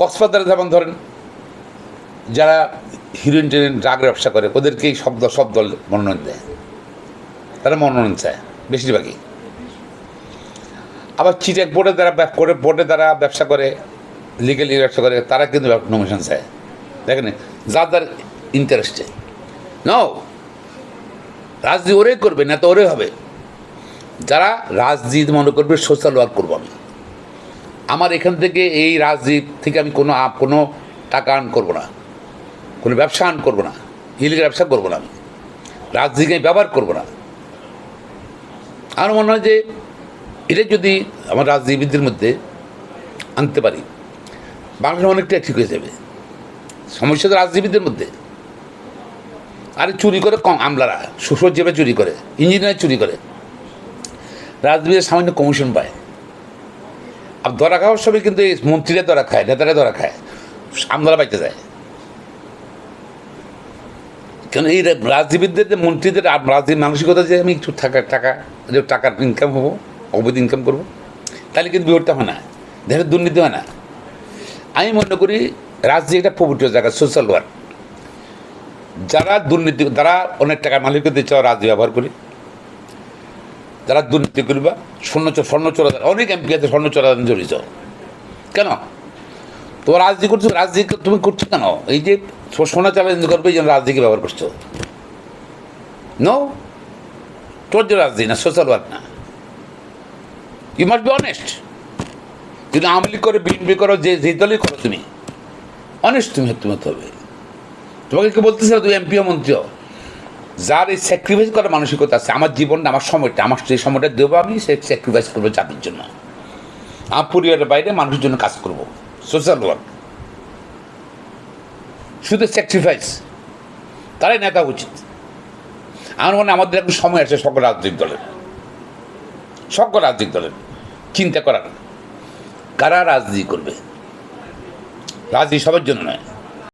কক্সবাজারে যেমন ধরেন, যারা হিরোইন টেরোইন ড্রাগ ব্যবসা করে, ওদেরকেই শব্দ সব দল মনোনয়ন দেয়। তারা মনোনয়ন চায়, বেশিরভাগই। আবার চিটেক বোর্ডে তারা করে বোর্ডে তারা ব্যবসা করে লিগেলি ব্যবসা করে, তারা কিন্তু নমিশন চায়। দেখেন, যার যার ইন্টারেস্টে নাও রাজনীতি ওরে করবে না তো ওরে হবে। যারা রাজনীতি মনে করবে, সোশ্যাল ওয়ার্ক করব আমি। আমার এখান থেকে এই রাজনীতি থেকে আমি কোনো কোনো টাকা আর্ন করব না। কোনো ব্যবসা আর্ন করব না। ইলিগাল ব্যবসা করব না আমি। রাজনীতিকে আমি ব্যবহার করব না। আমার মনে হয় যে এটা যদি আমার রাজনীতিবিদদের মধ্যে আনতে পারি, বাংলাদেশ অনেকটা ঠিক হয়ে যাবে। সমস্যা তো রাজনীতিবিদদের মধ্যে। আরে চুরি করে কম, আমলারা সুসজ্জ যেভাবে চুরি করে, ইঞ্জিনিয়ার চুরি করে। রাজনীতির সামান্য কমিশন পায়। আর ধরা খাওয়ার সময় কিন্তু এই মন্ত্রীরা ধরা খায়, নেতারা ধরা খায়। আমলারা পাইতে যায়। কেন এই রাজনীতিবিদদের মন্ত্রীদের রাজনীতির মানসিকতা যে আমি একটু টাকা টাকা টাকার ইনকাম হব, অবৈধ ইনকাম করব, তাহলে কিন্তু বিপদটা হয় না। দেশের দুর্নীতি হয় না। আমি মনে করি রাজনীতি একটা পবিত্র জায়গা সোশ্যাল ওয়ার্ক যারা দুর্নীতি যারা অনেক টাকা মালিক হতে চাও রাজনীতি ব্যবহার করি। যারা দুর্নীতি করবা, স্বর্ণ স্বর্ণ চোরা অনেক এমপি আছে স্বর্ণ চোরা জড়িত। কেন? তোমার রাজনীতি করছ, রাজনীতি তুমি করছ কেন? এই যে সোনা চ্যালেঞ্জ করবে, এই জন্য রাজনীতিকে ব্যবহার করছ। নো তোর যে রাজনীতি না সোশ্যাল ওয়ার্ক না। ইউ মাস্ট বি অনেস্ট যদি আওয়ামী লীগ করে, বিএনপি করো, যে যে দলই করো তুমি। অনেস্ট তুমি হতে হবে। তোমাকে কে বলতেছে তুমি এমপিও মন্ত্রীও। যার এই স্যাক্রিফাইস করার মানসিকতা আছে, আমার জীবনটা, আমার সময়টা, আমার সেই সময়টা দেবো আমি, সে স্যাক্রিফাইস করব জাতির জন্য। আমার পরিবারের বাইরে মানুষের জন্য কাজ করব। সোশ্যাল ওয়ার্ক শুধু স্যাক্রিফাইস তারাই নেতা উচিত। আমার মনে আমাদের এখন সময় আছে সকল রাজনৈতিক দলের। সকল রাজনৈতিক দলের। চিন্তা করার। কারা রাজনীতি করবে? রাজনীতি সবার জন্য নয়।